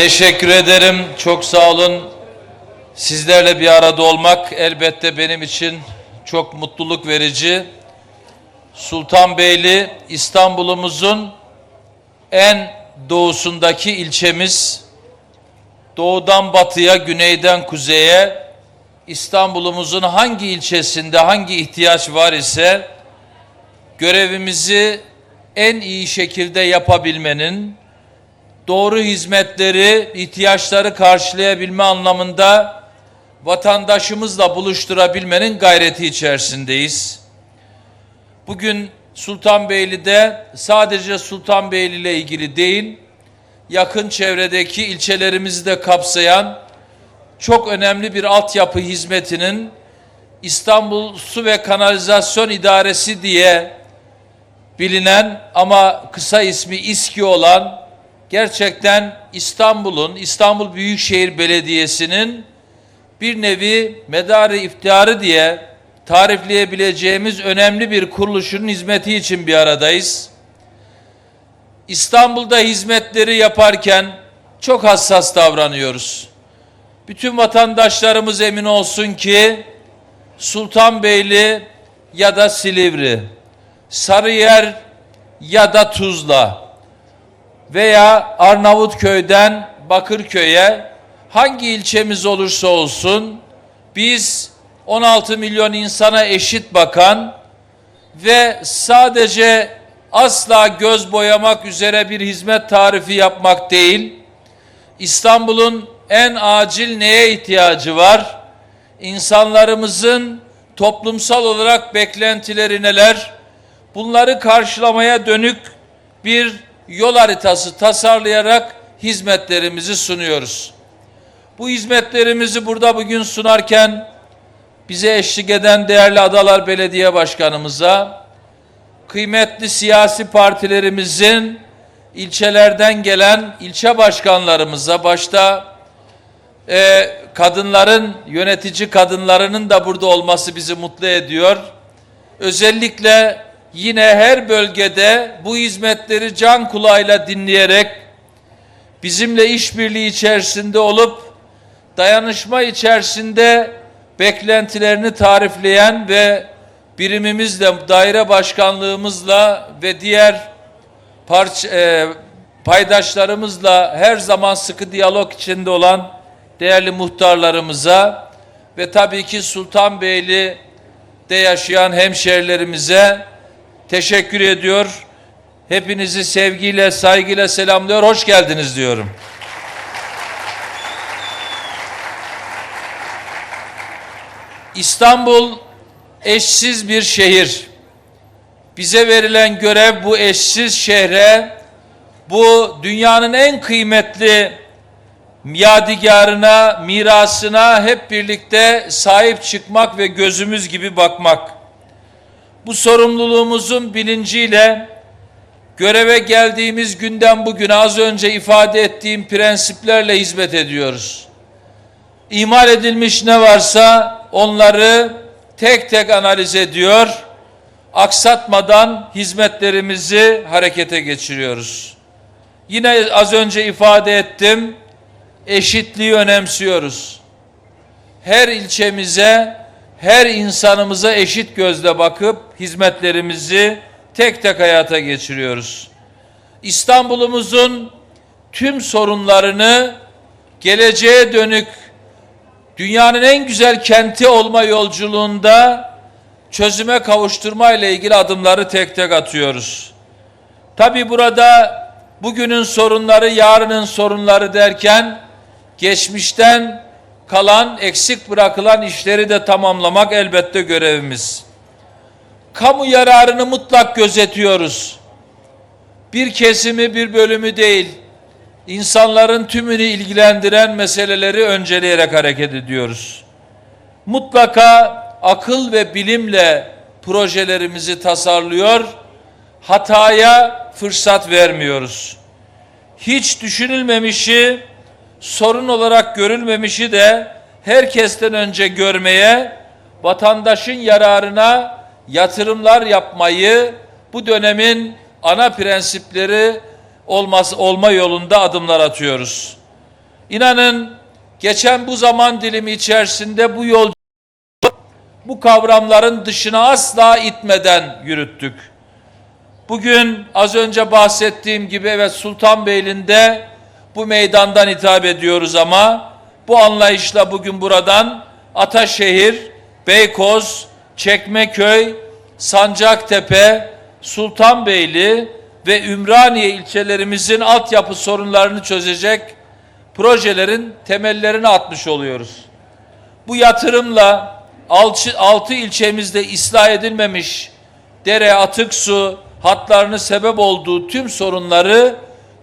Teşekkür ederim. Çok sağ olun. Sizlerle bir arada olmak elbette benim için çok mutluluk verici. Sultanbeyli İstanbul'umuzun en doğusundaki ilçemiz. Doğudan batıya, güneyden kuzeye İstanbul'umuzun hangi ilçesinde hangi ihtiyaç var ise görevimizi en iyi şekilde yapabilmenin, doğru hizmetleri, ihtiyaçları karşılayabilme anlamında vatandaşımızla buluşturabilmenin gayreti içerisindeyiz. Bugün Sultanbeyli'de sadece Sultanbeyli ile ilgili değil, yakın çevredeki ilçelerimizi de kapsayan çok önemli bir altyapı hizmetinin İstanbul Su ve Kanalizasyon İdaresi diye bilinen ama kısa ismi İSKİ olan gerçekten İstanbul'un, İstanbul Büyükşehir Belediyesi'nin bir nevi medarı iftiharı diye tarifleyebileceğimiz önemli bir kuruluşun hizmeti için bir aradayız. İstanbul'da hizmetleri yaparken çok hassas davranıyoruz. Bütün vatandaşlarımız emin olsun ki Sultanbeyli ya da Silivri, Sarıyer ya da Tuzla veya Arnavutköy'den Bakırköy'e hangi ilçemiz olursa olsun biz 16 milyon insana eşit bakan ve sadece asla göz boyamak üzere bir hizmet tarifi yapmak değil, İstanbul'un en acil neye ihtiyacı var? İnsanlarımızın toplumsal olarak beklentileri neler? Bunları karşılamaya dönük bir yol haritası tasarlayarak hizmetlerimizi sunuyoruz. Bu hizmetlerimizi burada bugün sunarken bize eşlik eden değerli Adalar Belediye Başkanımıza, kıymetli siyasi partilerimizin ilçelerden gelen ilçe başkanlarımıza, başta e, kadınların, yönetici kadınlarının da burada olması bizi mutlu ediyor. Özellikle yine her bölgede bu hizmetleri can kulağıyla dinleyerek bizimle işbirliği içerisinde olup dayanışma içerisinde beklentilerini tarifleyen ve birimimizle, daire başkanlığımızla ve diğer parça, e, paydaşlarımızla her zaman sıkı diyalog içinde olan değerli muhtarlarımıza ve tabii ki Sultanbeyli'de yaşayan hemşerilerimize teşekkür ediyor. Hepinizi sevgiyle, saygıyla selamlıyor. Hoş geldiniz diyorum. İstanbul eşsiz bir şehir. Bize verilen görev bu eşsiz şehre, bu dünyanın en kıymetli yadigarına, mirasına hep birlikte sahip çıkmak ve gözümüz gibi bakmak. Bu sorumluluğumuzun bilinciyle göreve geldiğimiz günden bugüne az önce ifade ettiğim prensiplerle hizmet ediyoruz. İhmal edilmiş ne varsa onları tek tek analiz ediyor, aksatmadan hizmetlerimizi harekete geçiriyoruz. Yine az önce ifade ettim, eşitliği önemsiyoruz. Her ilçemize, her insanımıza eşit gözle bakıp hizmetlerimizi tek tek hayata geçiriyoruz. İstanbul'umuzun tüm sorunlarını geleceğe dönük dünyanın en güzel kenti olma yolculuğunda çözüme kavuşturma ile ilgili adımları tek tek atıyoruz. Tabi burada bugünün sorunları yarının sorunları derken geçmişten kalan eksik bırakılan işleri de tamamlamak elbette görevimiz. Kamu yararını mutlak gözetiyoruz. Bir kesimi bir bölümü değil, insanların tümünü ilgilendiren meseleleri önceleyerek hareket ediyoruz. Mutlaka akıl ve bilimle projelerimizi tasarlıyor, hataya fırsat vermiyoruz. Hiç düşünülmemişi, sorun olarak görülmemişi de herkesten önce görmeye, vatandaşın yararına yatırımlar yapmayı bu dönemin ana prensipleri olması olma yolunda adımlar atıyoruz. İnanın geçen bu zaman dilimi içerisinde bu yol bu kavramların dışına asla itmeden yürüttük. Bugün az önce bahsettiğim gibi evet Sultanbeyli'nde bu meydandan hitap ediyoruz ama bu anlayışla bugün buradan Ataşehir, Beykoz, Çekmeköy, Sancaktepe, Sultanbeyli ve Ümraniye ilçelerimizin altyapı sorunlarını çözecek projelerin temellerini atmış oluyoruz. Bu yatırımla altı, ilçemizde ıslah edilmemiş dere, atık su hatlarını sebep olduğu tüm sorunları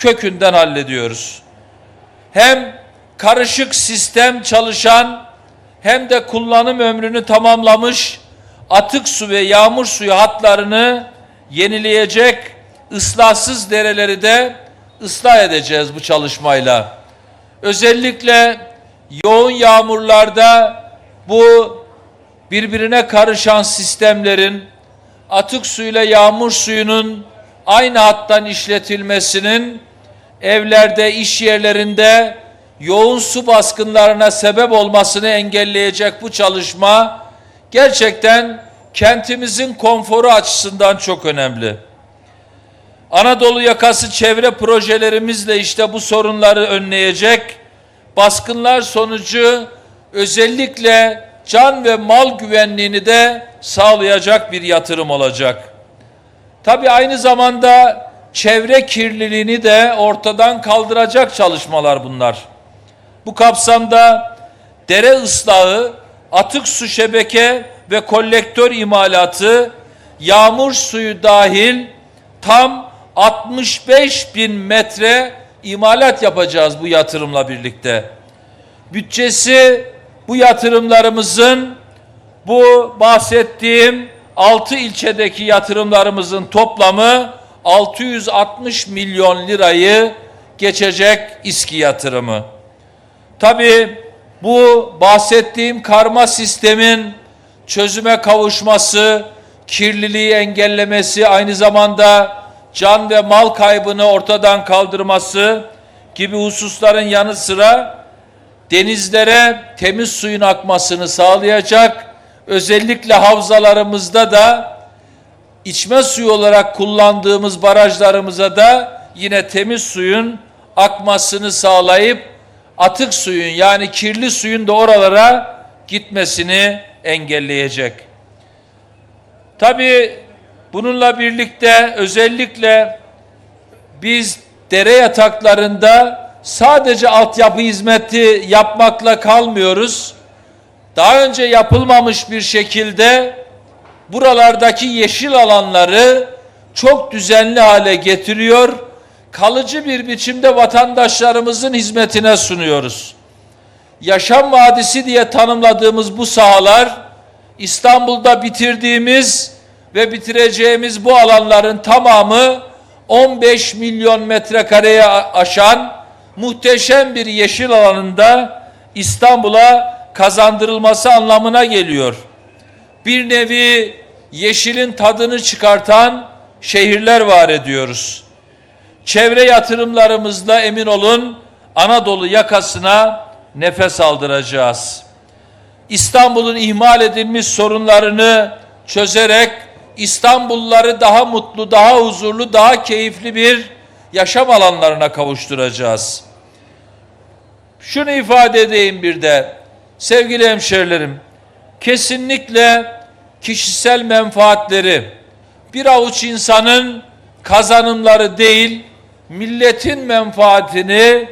kökünden hallediyoruz. Hem karışık sistem çalışan hem de kullanım ömrünü tamamlamış atık su ve yağmur suyu hatlarını yenileyecek ıslahsız dereleri de ıslah edeceğiz bu çalışmayla. Özellikle yoğun yağmurlarda bu birbirine karışan sistemlerin atık suyla yağmur suyunun aynı hattan işletilmesinin evlerde, iş yerlerinde yoğun su baskınlarına sebep olmasını engelleyecek bu çalışma gerçekten kentimizin konforu açısından çok önemli. Anadolu yakası çevre projelerimizle işte bu sorunları önleyecek, baskınlar sonucu özellikle can ve mal güvenliğini de sağlayacak bir yatırım olacak. Tabi aynı zamanda çevre kirliliğini de ortadan kaldıracak çalışmalar bunlar. Bu kapsamda dere ıslahı, atık su şebeke ve kolektör imalatı, yağmur suyu dahil tam 65 bin metre imalat yapacağız bu yatırımla birlikte. Bütçesi bu yatırımlarımızın bu bahsettiğim 6 ilçedeki yatırımlarımızın toplamı 660 milyon lirayı geçecek İSKİ yatırımı. Tabii bu bahsettiğim karma sistemin çözüme kavuşması, kirliliği engellemesi, aynı zamanda can ve mal kaybını ortadan kaldırması gibi hususların yanı sıra denizlere temiz suyun akmasını sağlayacak, özellikle havzalarımızda da içme suyu olarak kullandığımız barajlarımıza da yine temiz suyun akmasını sağlayıp atık suyun yani kirli suyun da oralara gitmesini engelleyecek. Tabii bununla birlikte özellikle biz dere yataklarında sadece altyapı hizmeti yapmakla kalmıyoruz. Daha önce yapılmamış bir şekilde buralardaki yeşil alanları çok düzenli hale getiriyor. Kalıcı bir biçimde vatandaşlarımızın hizmetine sunuyoruz. Yaşam vadisi diye tanımladığımız bu sahalar İstanbul'da bitirdiğimiz ve bitireceğimiz bu alanların tamamı 15 milyon metrekareye aşan muhteşem bir yeşil alanında İstanbul'a kazandırılması anlamına geliyor. Bir nevi yeşilin tadını çıkartan şehirler var ediyoruz. Çevre yatırımlarımızla emin olun Anadolu yakasına nefes aldıracağız. İstanbul'un ihmal edilmiş sorunlarını çözerek İstanbulluları daha mutlu, daha huzurlu, daha keyifli bir yaşam alanlarına kavuşturacağız. Şunu ifade edeyim bir de sevgili hemşerilerim kesinlikle kişisel menfaatleri bir avuç insanın kazanımları değil milletin menfaatini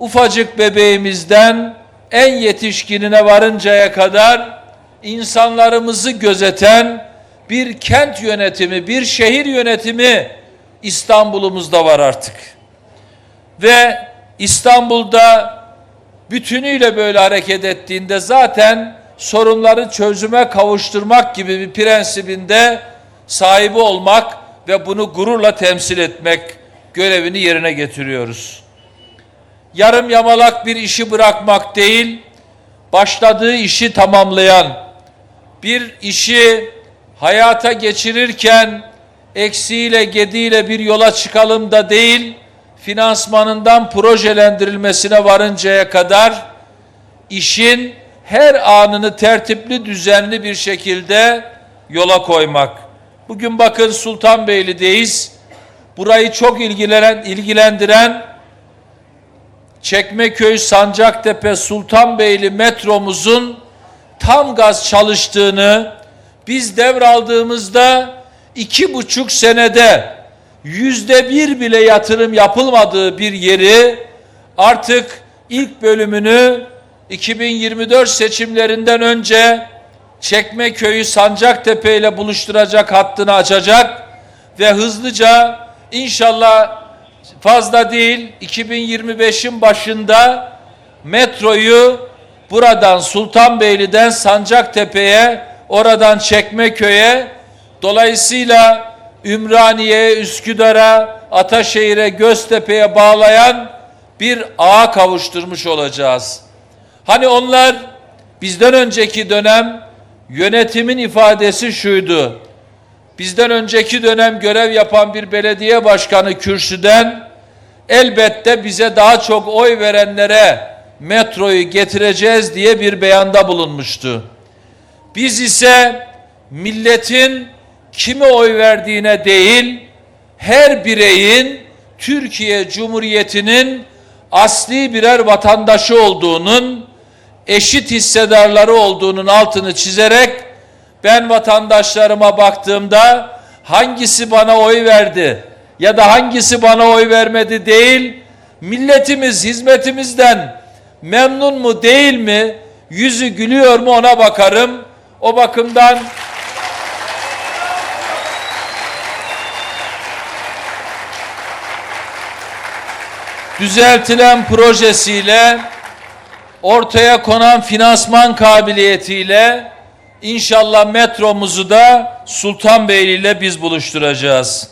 ufacık bebeğimizden en yetişkinine varıncaya kadar insanlarımızı gözeten bir kent yönetimi, bir şehir yönetimi İstanbul'umuzda var artık. Ve İstanbul'da bütünüyle böyle hareket ettiğinde zaten sorunları çözüme kavuşturmak gibi bir prensibinde sahibi olmak ve bunu gururla temsil etmek görevini yerine getiriyoruz. Yarım yamalak bir işi bırakmak değil, başladığı işi tamamlayan, bir işi hayata geçirirken eksiğiyle gediğiyle bir yola çıkalım da değil, finansmanından projelendirilmesine varıncaya kadar işin her anını tertipli düzenli bir şekilde yola koymak. Bugün bakın Sultanbeyli'deyiz. Burayı çok ilgilenen, ilgilendiren Çekmeköy, Sancaktepe, Sultanbeyli metromuzun tam gaz çalıştığını biz devraldığımızda iki buçuk senede yüzde bir bile yatırım yapılmadığı bir yeri artık ilk bölümünü 2024 seçimlerinden önce Çekmeköy'ü Sancaktepe ile buluşturacak hattını açacak ve hızlıca inşallah fazla değil 2025'in başında metroyu buradan Sultanbeyli'den Sancaktepe'ye oradan Çekmeköy'e dolayısıyla Ümraniye'ye, Üsküdar'a, Ataşehir'e, Göztepe'ye bağlayan bir ağa kavuşturmuş olacağız. Hani onlar bizden önceki dönem yönetimin ifadesi şuydu. Bizden önceki dönem görev yapan bir belediye başkanı kürsüden elbette bize daha çok oy verenlere metroyu getireceğiz diye bir beyanda bulunmuştu. Biz ise milletin kime oy verdiğine değil, her bireyin Türkiye Cumhuriyeti'nin asli birer vatandaşı olduğunun, eşit hissedarları olduğunun altını çizerek ben vatandaşlarıma baktığımda hangisi bana oy verdi ya da hangisi bana oy vermedi değil, milletimiz hizmetimizden memnun mu değil mi, yüzü gülüyor mu ona bakarım. O bakımdan düzeltilen projesiyle ortaya konan finansman kabiliyetiyle inşallah metromuzu da Sultanbeyli ile biz buluşturacağız.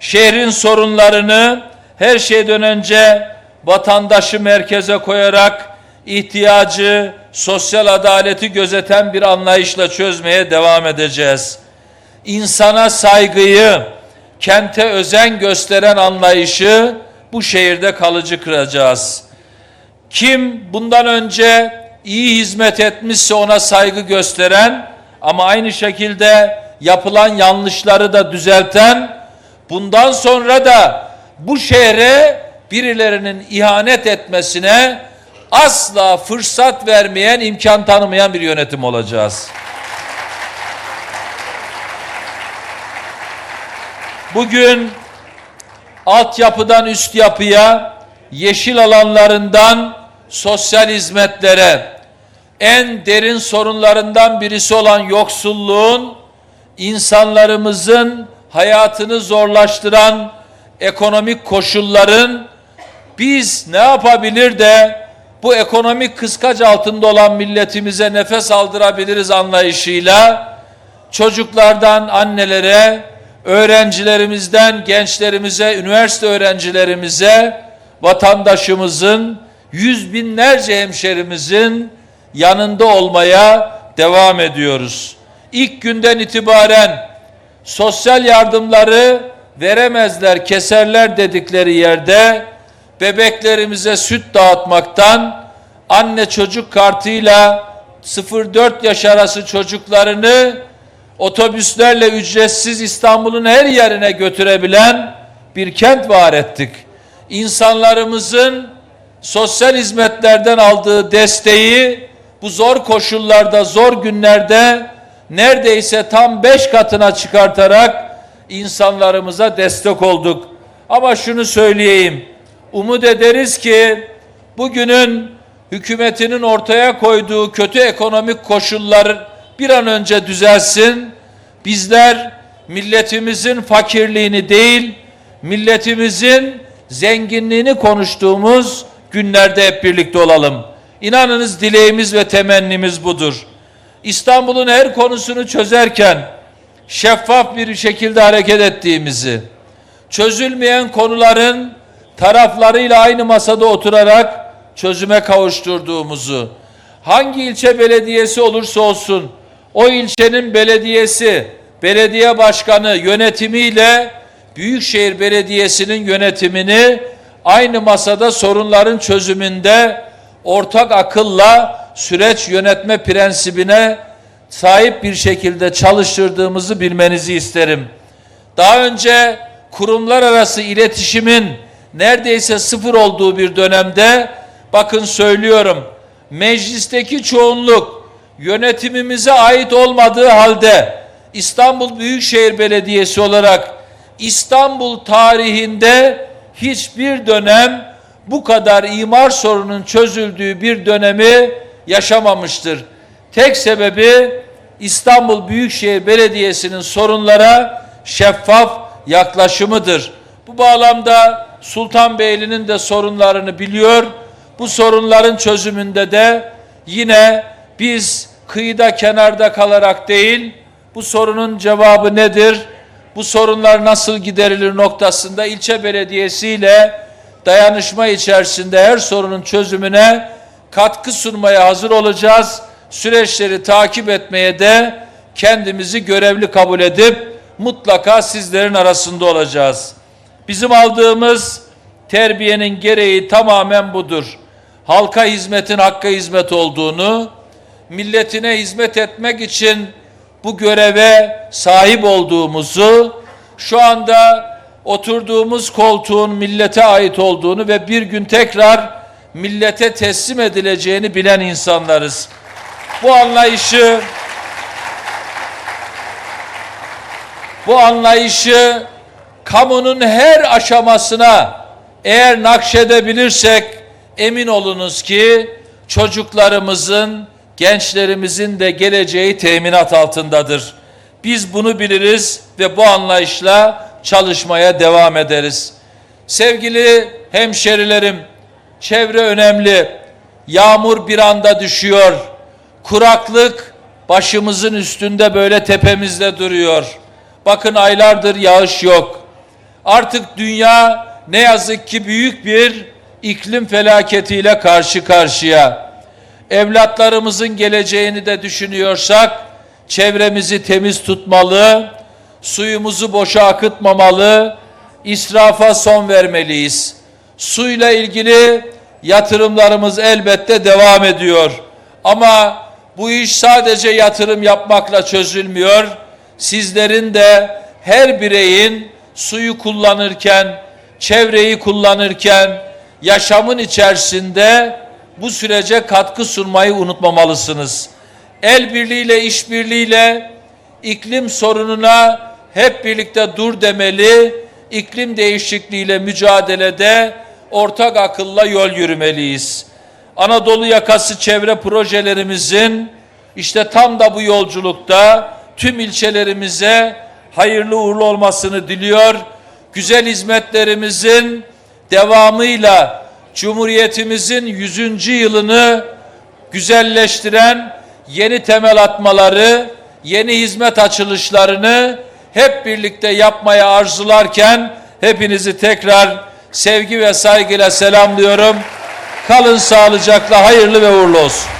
Şehrin sorunlarını her şeyden önce vatandaşı merkeze koyarak ihtiyacı, sosyal adaleti gözeten bir anlayışla çözmeye devam edeceğiz. İnsana saygıyı, kente özen gösteren anlayışı bu şehirde kalıcı kıracağız. Kim bundan önce iyi hizmet etmişse ona saygı gösteren ama aynı şekilde yapılan yanlışları da düzelten bundan sonra da bu şehre birilerinin ihanet etmesine asla fırsat vermeyen, imkan tanımayan bir yönetim olacağız. Bugün altyapıdan üst yapıya, yeşil alanlarından sosyal hizmetlere, en derin sorunlarından birisi olan yoksulluğun insanlarımızın hayatını zorlaştıran ekonomik koşulların biz ne yapabilir de bu ekonomik kıskaç altında olan milletimize nefes aldırabiliriz anlayışıyla çocuklardan annelere, öğrencilerimizden gençlerimize, üniversite öğrencilerimize, vatandaşımızın, yüz binlerce hemşerimizin yanında olmaya devam ediyoruz. İlk günden itibaren sosyal yardımları veremezler, keserler dedikleri yerde bebeklerimize süt dağıtmaktan anne çocuk kartıyla 0-4 yaş arası çocuklarını otobüslerle ücretsiz İstanbul'un her yerine götürebilen bir kent var ettik. İnsanlarımızın sosyal hizmetlerden aldığı desteği bu zor koşullarda, zor günlerde neredeyse tam beş katına çıkartarak insanlarımıza destek olduk. Ama şunu söyleyeyim, umut ederiz ki bugünün hükümetinin ortaya koyduğu kötü ekonomik koşullar bir an önce düzelsin. Bizler milletimizin fakirliğini değil, milletimizin zenginliğini konuştuğumuz günlerde hep birlikte olalım. İnanınız dileğimiz ve temennimiz budur. İstanbul'un her konusunu çözerken şeffaf bir şekilde hareket ettiğimizi, çözülmeyen konuların taraflarıyla aynı masada oturarak çözüme kavuşturduğumuzu, hangi ilçe belediyesi olursa olsun o ilçenin belediyesi, belediye başkanı yönetimiyle Büyükşehir Belediyesi'nin yönetimini aynı masada sorunların çözümünde ortak akılla süreç yönetme prensibine sahip bir şekilde çalıştırdığımızı bilmenizi isterim. Daha önce kurumlar arası iletişimin neredeyse sıfır olduğu bir dönemde bakın söylüyorum meclisteki çoğunluk yönetimimize ait olmadığı halde İstanbul Büyükşehir Belediyesi olarak İstanbul tarihinde hiçbir dönem bu kadar imar sorunun çözüldüğü bir dönemi yaşamamıştır. Tek sebebi İstanbul Büyükşehir Belediyesi'nin sorunlara şeffaf yaklaşımıdır. Bu bağlamda Sultanbeyli'nin de sorunlarını biliyor. Bu sorunların çözümünde de yine biz kıyıda kenarda kalarak değil, bu sorunun cevabı nedir? Bu sorunlar nasıl giderilir noktasında ilçe belediyesiyle dayanışma içerisinde her sorunun çözümüne katkı sunmaya hazır olacağız. Süreçleri takip etmeye de kendimizi görevli kabul edip mutlaka sizlerin arasında olacağız. Bizim aldığımız terbiyenin gereği tamamen budur. Halka hizmetin hakka hizmet olduğunu, milletine hizmet etmek için bu göreve sahip olduğumuzu, şu anda oturduğumuz koltuğun millete ait olduğunu ve bir gün tekrar millete teslim edileceğini bilen insanlarız. Bu anlayışı bu anlayışı kamunun her aşamasına eğer nakşedebilirsek emin olunuz ki çocuklarımızın, gençlerimizin de geleceği teminat altındadır. Biz bunu biliriz ve bu anlayışla çalışmaya devam ederiz. Sevgili hemşerilerim, çevre önemli. Yağmur bir anda düşüyor. Kuraklık başımızın üstünde böyle tepemizde duruyor. Bakın aylardır yağış yok. Artık dünya ne yazık ki büyük bir iklim felaketiyle karşı karşıya. Evlatlarımızın geleceğini de düşünüyorsak çevremizi temiz tutmalı, suyumuzu boşa akıtmamalı, israfa son vermeliyiz. Suyla ilgili yatırımlarımız elbette devam ediyor. Ama bu iş sadece yatırım yapmakla çözülmüyor. Sizlerin de her bireyin suyu kullanırken, çevreyi kullanırken, yaşamın içerisinde bu sürece katkı sunmayı unutmamalısınız. El birliğiyle, işbirliğiyle iklim sorununa hep birlikte dur demeli, iklim değişikliğiyle mücadelede ortak akılla yol yürümeliyiz. Anadolu yakası çevre projelerimizin işte tam da bu yolculukta tüm ilçelerimize hayırlı uğurlu olmasını diliyor. Güzel hizmetlerimizin devamıyla Cumhuriyetimizin 100. yılını güzelleştiren yeni temel atmaları, yeni hizmet açılışlarını hep birlikte yapmaya arzularken hepinizi tekrar sevgi ve saygıyla selamlıyorum. Kalın sağlıcakla hayırlı ve uğurlu olsun.